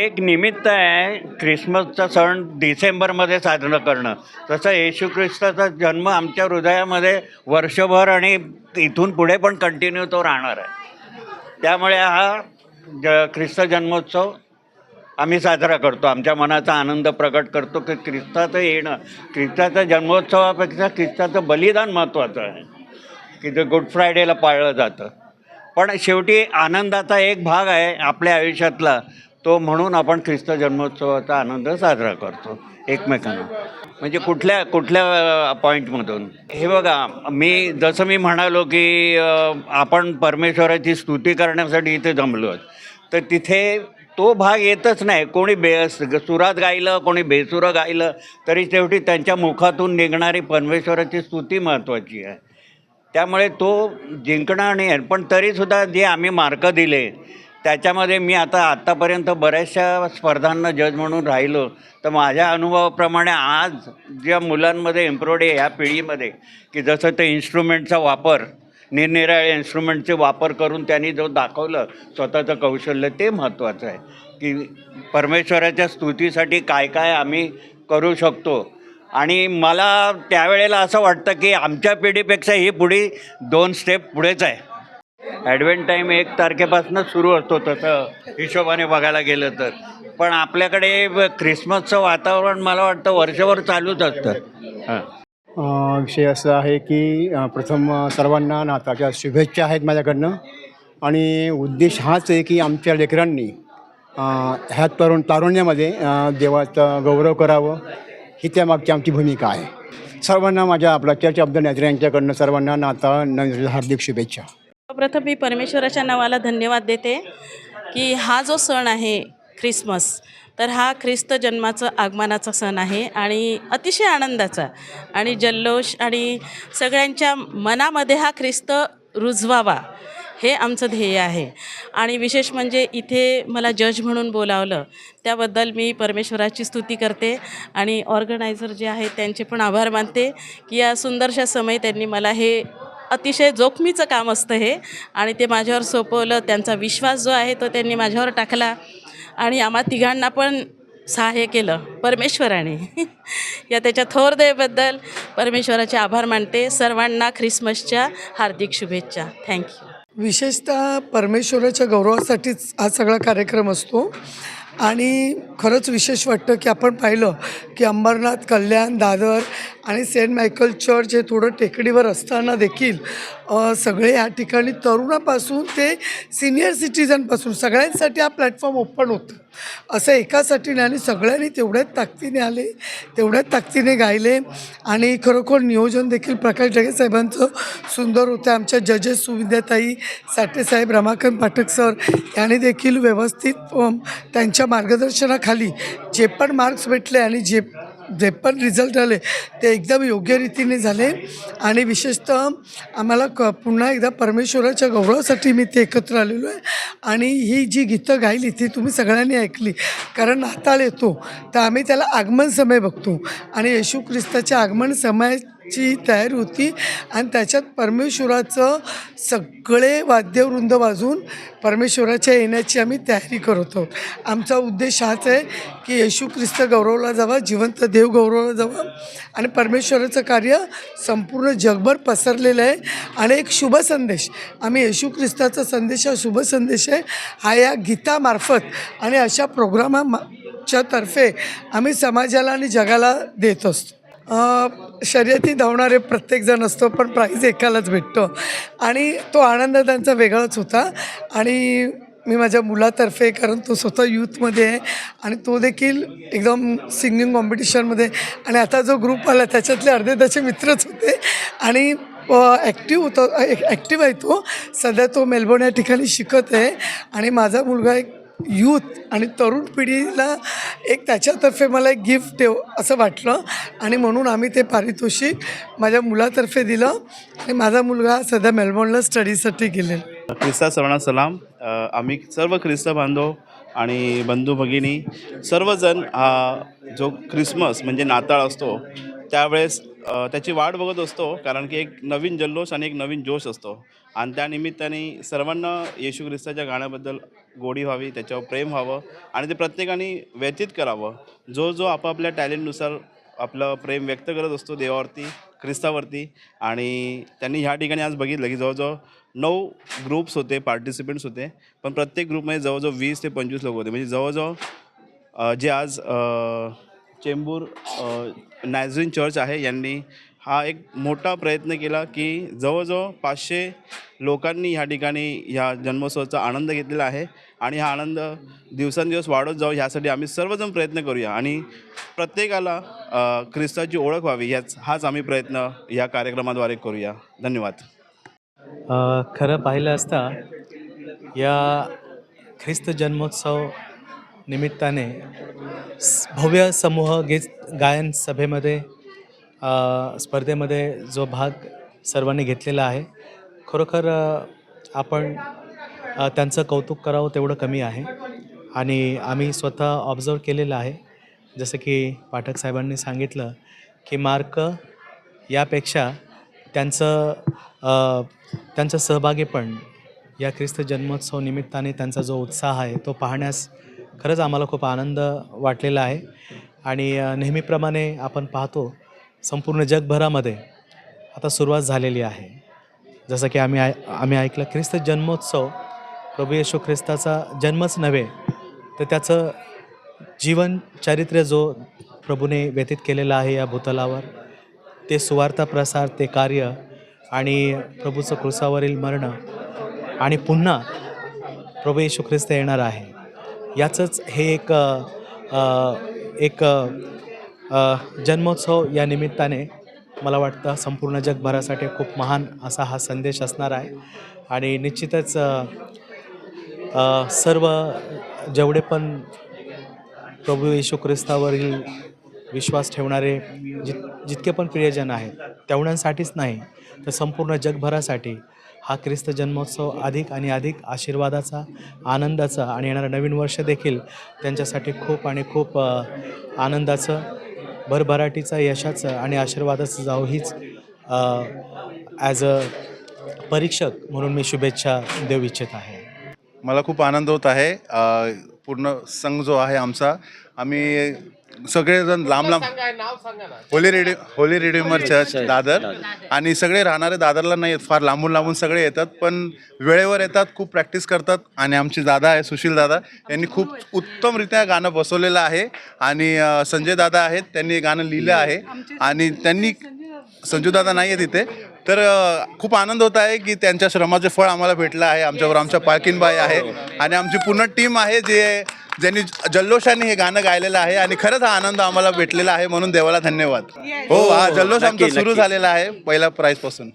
एक निमित्त आहे ख्रिसमसचा सण डिसेंबरमध्ये साजरं करणं. तसं येशू ख्रिस्ताचा जन्म आमच्या हृदयामध्ये वर्षभर आणि इथून पुढे पण कंटिन्यू तो राहणार आहे. त्यामुळे हा ज ख्रिस्त जन्मोत्सव आम्ही साजरा करतो. आमच्या मनाचा आनंद प्रकट करतो की ख्रिस्ताचं येणं ख्रिस्ताच्या जन्मोत्सवापेक्षा ख्रिस्ताचं बलिदान महत्त्वाचं आहे. की जे गुड फ्रायडेला पाळलं जातं. पण शेवटी आनंदाचा एक भाग आहे आपल्या आयुष्यातला. तो म्हणून आपण ख्रिस्त जन्मोत्सवाचा आनंद साजरा करतो एकमेकांना. म्हणजे कुठल्या कुठल्या पॉईंटमधून हे बघा मी जसं मी म्हणालो की आपण परमेश्वराची स्तुती करण्यासाठी इथे जमलो आहोत. तर तिथे तो भाग येतच नाही. कोणी बे सुरात गायलं कोणी बेसुरं गायलं तरी शेवटी त्यांच्या मुखातून निघणारी परमेश्वराची स्तुती महत्त्वाची आहे. त्यामुळे तो जिंकणार नाही आहे. पण तरीसुद्धा जे आम्ही मार्क दिले त्याच्यामध्ये मी आता आत्तापर्यंत बऱ्याचशा स्पर्धांना जज म्हणून राहिलो. तर माझ्या अनुभवाप्रमाणे आज ज्या मुलांमध्ये इम्प्रोड आहे ह्या पिढीमध्ये की जसं ते इन्स्ट्रुमेंटचा वापर निरनिराळे इन्स्ट्रुमेंटचे वापर करून त्यांनी जो दाखवलं स्वतःचं कौशल्य ते महत्त्वाचं आहे. की परमेश्वराच्या स्तुतीसाठी काय काय आम्ही करू शकतो. आणि मला त्यावेळेला असं वाटतं की आमच्या पिढीपेक्षा ही पुढी दोन स्टेप पुढेच आहे. ॲडव्हेंट टाईम एक तारखेपासून सुरू असतो तसं हिशोबाने बघायला गेलं तर. पण आपल्याकडे ब- ख्रिसमसचं वातावरण मला वाटतं वर्षभर चालूच असतं. हां. अ, विषय असा आहे की प्रथम सर्वांना नाताच्या शुभेच्छा आहेत माझ्याकडनं. आणि उद्देश हाच आहे की आमच्या लेकरांनी ह्या तरुण तारुण्यामध्ये देवाचा गौरव करावं. ही त्यामागची आमची भूमिका आहे. सर्वांना माझ्या आपल्या चर्च द नॅझर यांच्याकडनं सर्वांना नाताळ न हार्दिक शुभेच्छा. प्रथम मी परमेश्वराच्या नावाला धन्यवाद देते की हा जो सण आहे ख्रिसमस तर हा ख्रिस्त जन्माचं आगमनाचा सण आहे आणि अतिशय आनंदाचा आणि जल्लोष आणि सगळ्यांच्या मनामध्ये हा ख्रिस्त रुजवावा हे आमचं ध्येय आहे. आणि विशेष म्हणजे इथे मला जज म्हणून बोलावलं त्याबद्दल मी परमेश्वराची स्तुती करते आणि ऑर्गनायझर जे आहेत त्यांचे पण आभार मानते की या सुंदरशा समय त्यांनी मला हे अतिशय जोखमीचं काम असतं हे. आणि ते माझ्यावर सोपवलं त्यांचा विश्वास जो आहे तो त्यांनी माझ्यावर टाकला. आणि आम्हा तिघांना पण सहाय्य केलं परमेश्वराने. या त्याच्या थोर दयेबद्दल परमेश्वराचे आभार मानते. सर्वांना ख्रिसमसच्या हार्दिक शुभेच्छा. थँक्यू विशेषतः परमेश्वराच्या गौरवासाठीच हा सगळा कार्यक्रम असतो. आणि खरंच विशेष वाटतं की आपण पाहिलं की अंबरनाथ कल्याण दादर आणि सेंट मायकल चर्च हे थोडं टेकडीवर असताना देखील सगळे या ठिकाणी तरुणापासून ते सिनियर सिटीजनपासून सगळ्यांसाठी हा प्लॅटफॉर्म ओपन होतं. असं एकासाठी नाही आणि सगळ्यांनी तेवढ्याच ताकदीने आले तेवढ्याच ताकदीने गायले आणि खरोखर नियोजन देखील प्रकाश ढगे साहेबांचं सुंदर होतं. आमच्या जजेस सुविद्याताई साठेसाहेब रमाकांत पाठक सर यांनी देखील व्यवस्थित त्यांच्या मार्गदर्शनाखाली जे पण मार्क्स भेटले आणि जे जे पण रिझल्ट आले ते एकदम योग्य रीतीने झाले. आणि विशेषतः आम्हाला क पुन्हा एकदा परमेश्वराच्या गौरवासाठी मी ते एकत्र आलेलो आहे. आणि ही जी गीतं गायली ती तुम्ही सगळ्यांनी ऐकली. कारण नाताळ येतो. तर आम्ही त्याला आगमन समय बघतो. आणि येशू ख्रिस्ताच्या आगमन समय ची तयारी होती. आणि त्याच्यात परमेश्वराचं सगळे वाद्यवृंद वाजून परमेश्वराच्या येण्याची आम्ही तयारी करत आहोत आमचा उद्देश हाच आहे की येशू ख्रिस्त गौरवला जावा जिवंत देव गौरवला जावा. आणि परमेश्वराचं कार्य संपूर्ण जगभर पसरलेलं आहे. आणि एक शुभ संदेश आम्ही येशू ख्रिस्ताचा संदेश हा शुभ संदेश आहे. हा या गीतामार्फत आणि अशा प्रोग्रामाच्या तर्फे आम्ही समाजाला आणि जगाला देत असतो. शर्यती धावणारे प्रत्येकजण असतो पण प्राईज एकालाच भेटतो. आणि तो आनंद त्यांचा वेगळाच होता. आणि मी माझ्या मुलातर्फे कारण तो स्वतः यूथमध्ये आहे आणि तो देखील एकदम सिंगिंग कॉम्पिटिशनमध्ये आणि आता जो ग्रुप आला त्याच्यातले अर्धे त्याचे मित्रच होते. आणि ॲक्टिव्ह होतो ॲक्टिव्ह आहे तो. सध्या तो मेलबोर्न या ठिकाणी शिकत आहे. आणि माझा मुलगा एक यूथ आणि तरुण पिढीला एक त्याच्यातर्फे मला एक गिफ्ट देव असं वाटलं. आणि म्हणून आम्ही ते पारितोषिक माझ्या मुलातर्फे दिलं. आणि माझा मुलगा सध्या मेलबॉर्नला स्टडीसाठी गेलेला ख्रिस्ता सर्वांना सलाम. आम्ही सर्व ख्रिस्त बांधव आणि बंधू भगिनी सर्वजण हा जो ख्रिसमस म्हणजे नाताळ असतो त्यावेळेस त्याची वाट बघत असतो कारण की एक नवीन जल्लोष आणि एक नवीन जोश असतो. आणि त्यानिमित्ताने सर्वांना येशू ख्रिस्ताच्या गाण्याबद्दल गोडी व्हावी त्याच्यावर प्रेम व्हावं आणि ते प्रत्येकाने व्यतीत करावं. जो जो आपापल्या टॅलेंटनुसार आपलं प्रेम व्यक्त करत असतो देवावरती ख्रिस्तावरती आणि त्यांनी ह्या ठिकाणी आज बघितलं की जवळजवळ नऊ ग्रुप्स होते पार्टिसिपेंट्स होते पण प्रत्येक ग्रुपमध्ये जवळजवळ वीस ते पंचवीस लोक होते. म्हणजे जवळजवळ जे आज चेंबूर अ, चर्च आहे. यांनी हा एक मोठा प्रयत्न केला की जवळजवळ पाचशे लोकांनी ह्या ठिकाणी ह्या जन्मोत्सवाचा आनंद घेतलेला आहे आणि हा आनंद दिवसेंदिवस वाढत जाऊ ह्यासाठी आम्ही सर्वजण प्रयत्न करूया आणि प्रत्येकाला ख्रिस्ताची ओळख व्हावी याच हाच आम्ही प्रयत्न या कार्यक्रमाद्वारे करूया. धन्यवाद. खरं पाहिलं असता या ख्रिस्त जन्मोत्सव निमित्ताने भव्य समूह गीत गायन सभेमध्ये स्पर्धेमध्ये जो भाग सर्वांनी घेतलेला आहे खरोखर आपण त्यांचं कौतुक करावं तेवढं कमी आहे. आणि आम्ही स्वतः ऑब्झर्व केलेलं आहे जसं की पाठक साहेबांनी सांगितलं की मार्क यापेक्षा त्यांचं अ, त्यांचं सहभागीपण या ख्रिस्त जन्मोत्सव निमित्ताने त्यांचा जो उत्साह आहे तो पाहण्यास खरंच आम्हाला खूप आनंद वाटलेला आहे. आणि नेहमीप्रमाणे आपण पाहतो संपूर्ण जगभरामध्ये आता सुरुवात झालेली आहे. जसं की आम्ही आय आम्ही ऐकलं ख्रिस्त जन्मोत्सव प्रभू येशू ख्रिस्ताचा जन्मच नव्हे तर त्याचं जीवन चारित्र्य जो प्रभूने व्यतीत केलेलं आहे या भूतलावर ते सुवार्ता प्रसार ते कार्य आणि प्रभूचं कृसावरील मरण आणि पुन्हा प्रभू येशू ख्रिस्त येणार आहे. याचंच हे एक एक जन्मोत्सव या निमित्ताने मला वाटतं संपूर्ण जगभरासाठी खूप महान असा हा संदेश असणार आहे. आणि निश्चितच सर्व जेवढे पण प्रभू येशू ख्रिस्तावरील विश्वास ठेवणारे जित जितके पण प्रियजन आहेत तेवढ्यांसाठीच नाही तर संपूर्ण जगभरासाठी हा ख्रिस्त जन्मोत्सव अधिक आणि अधिक आशीर्वादाचा आनंदाचा आणि येणारं नवीन वर्ष देखील त्यांच्यासाठी खूप आणि खूप आनंदाचं भरभराटीचं यशाचं आणि आशीर्वादाचं जाऊ हीच ॲज अ परीक्षक म्हणून मी शुभेच्छा देऊ इच्छित आहे. मला खूप आनंद होत आहे. पूर्ण संघ जो आहे आमचा आम्ही सगळेजण लांब लांब holy ready holy redeemer church Dadar. आणि सगळे राहणारे दादरला नाही आहेत फार लांबून लांबून सगळे येतात पण वेळेवर येतात खूप प्रॅक्टिस करतात. आणि आमचे दादा आहे सुशील दादा यांनी खूप उत्तमरित्या गाणं बसवलेलं आहे. आणि अ, संजय दादा आहेत त्यांनी हे गाणं लिहिलं आहे. आणि त्यांनी संजू दादा नाही आहे तिथे तर अ, खूप आनंद होत आहे की त्यांच्या श्रमाचे फळ आम्हाला भेटलं आहे. आमच्यावर आमच्या पालकीनबाई आहे. आणि आमची पूर्ण टीम आहे जे ज्यांनी जल्लोषाने हे गाणं गायलेलं आहे आणि खरंच हा आनंद आम्हाला भेटलेला आहे म्हणून देवाला धन्यवाद. हो हा जल्लोष आमचा सुरू. झालेला आहे पहिल्या प्राईजपासून